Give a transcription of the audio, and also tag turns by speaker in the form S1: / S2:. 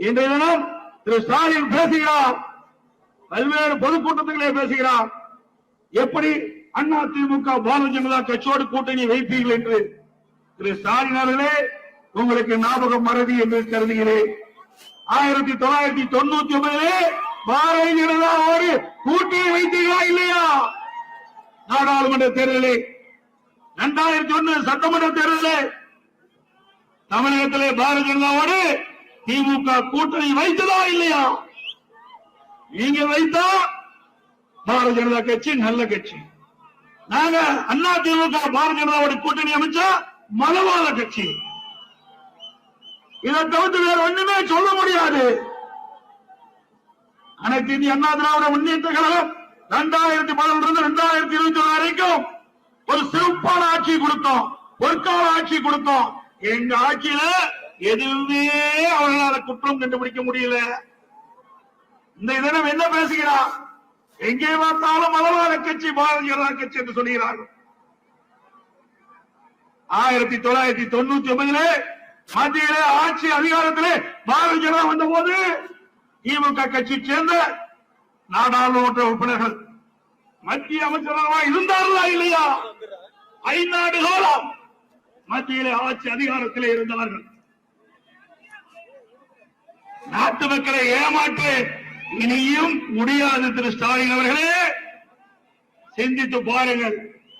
S1: இன்றைய தினம் திரு ஸ்டாலின் பேசுகிறார். பல்வேறு பொதுக்கூட்டத்திலே பேசுகிறார். எப்படி அண்ணா திமுக பாரதிய ஜனதா கட்சியோடு கூட்டணி வைப்பீர்கள் என்று திரு ஸ்டாலின் அவர்களே உங்களுக்கு ஞாபகம் மறதி என்று கருதுகிறேன். ஆயிரத்தி தொள்ளாயிரத்தி தொண்ணூத்தி ஒன்பதிலே பாரதிய ஜனதாவோடு கூட்டணி வைத்தீர்களா இல்லையா? நாடாளுமன்ற தேர்தலே இரண்டாயிரத்தி ஒன்னு சட்டமன்ற தேர்தலே தமிழகத்திலே பாரதிய ஜனதாவோடு திமுக கூட்டணி வைத்ததா இல்லையா? நீங்க வைத்தா பாரதிய ஜனதா கட்சி நல்ல கட்சி. நாங்க அண்ணா திமுக பாரதிய ஜனதாவோட கூட்டணி அமைச்சா மதவாத கட்சி. இதை தவிர்த்து வேற ஒண்ணுமே சொல்ல முடியாது. அனைத்து இந்திய அண்ணா திராவிட முன்னேற்ற கழகம் இரண்டாயிரத்தி பதினொன்று இருந்து இரண்டாயிரத்தி இருபத்தி ஒன்று வரைக்கும் ஒரு சிறப்பான ஆட்சி கொடுத்தோம். பொற்கால ஆட்சி கொடுத்தோம். எங்க ஆட்சியில எதுவுமே அவர்களால குற்றம் கண்டுபிடிக்க முடியல. இந்த தினம் என்ன பேசுகிறார் எங்கே பார்த்தாலும் மதவாத கட்சி பாரதிய ஜனதா கட்சி என்று சொல்கிறார்கள். ஆயிரத்தி தொள்ளாயிரத்தி தொண்ணூத்தி ஒன்பதிலே மத்தியிலே ஆட்சி அதிகாரத்திலே பாரதிய ஜனதா வந்த போது திமுக கட்சி சேர்ந்த நாடாளுமன்ற உறுப்பினர்கள். மத்திய அமைச்சராக இருந்தார்களா இல்லையா? ஐநாடு காலம் மத்தியிலே ஆட்சி அதிகாரத்திலே இருந்தவர்கள். நாட்டு மக்களை ஏமாற்று இனியும் முடியாது திரு ஸ்டாலின் அவர்களே. சிந்தித்து பாருங்கள்.